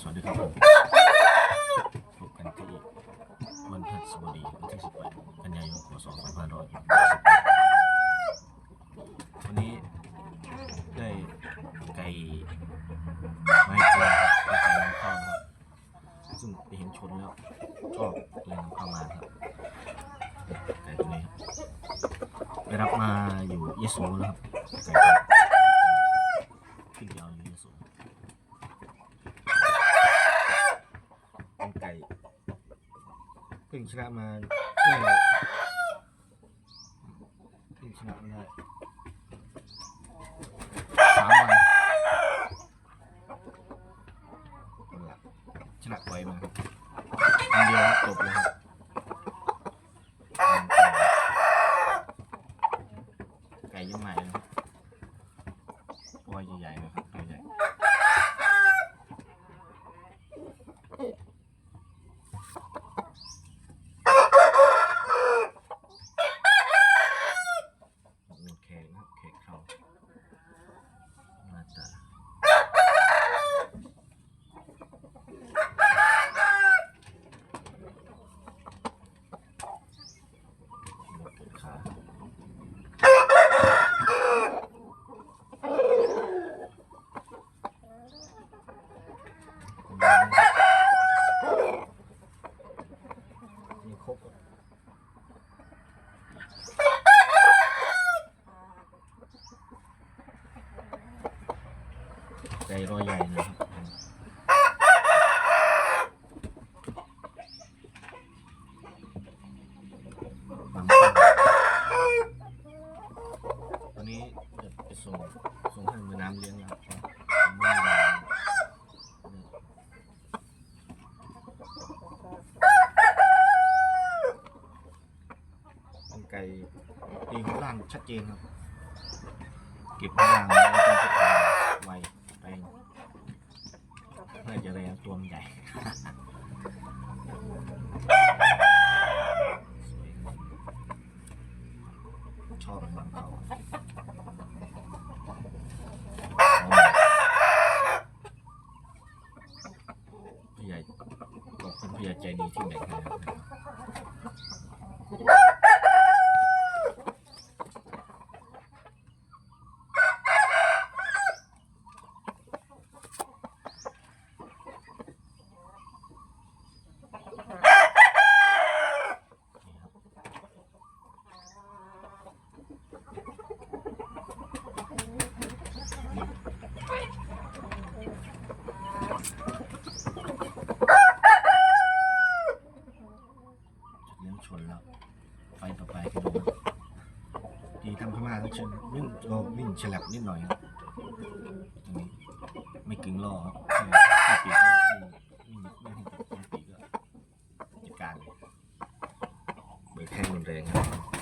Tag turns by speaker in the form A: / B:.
A: สวัสดีครับผมพบกันที่วันพฤหัสบดีวันที่18กันยายนพศ2560วันนี้ได้ไก่ไม่เกินครับไก่นำข้านะครับ ซึ่งไปเห็นชนแล้วชอบเลยนำเข้ามาครับไก่ตัวนี้ไปรับมาอยู่ยโสแล้วครับไก่ตัวขึ้นยาวอยู่ยโส เป็นไก่ เพิ่งชนะมาเมื่อไหร่เพิ่งชนะมาได้สามวันนั่นแหละชนะไวมาครับอันเดียวครับจบเลยครับไก่ยังใหม่เลยครับตัวใหญ่ๆเลยครับตัวใหญ่ มีแขกนะครับแขกเขาหน้าตาลูกเกดขามีครบอะ ไก่ รอยใหญ่นะครับตอนนี้จะไปส่งส่งให้มือน้ำเลี้ยงแล้วครับไม่มีเวลาเนี่ยเป็นไก่ตีหัวล่างชัดเจนครับ เก็บข้างล่างแล้วต้องเก็บไวแรง เพื่อจะแรงตัวมันใหญ่ชอบมันเขาพี่ใหญ่ขอบคุณพี่ใหญ่ใจดีที่แบ่งให้นะครับ เลี้ยง ชนแล้ว ไฟต่อไปไปดูดีทำข้างหน้าทั้งเชนวิ่งโอ้วิ่งฉลับนิดหน่อยครับตรงนี้ไม่กึ่งล่อครับถ้าปีกวิ่งไม่ให้ติดปีกก็จัดการเลยเบรกแห้งรุนแรงครับ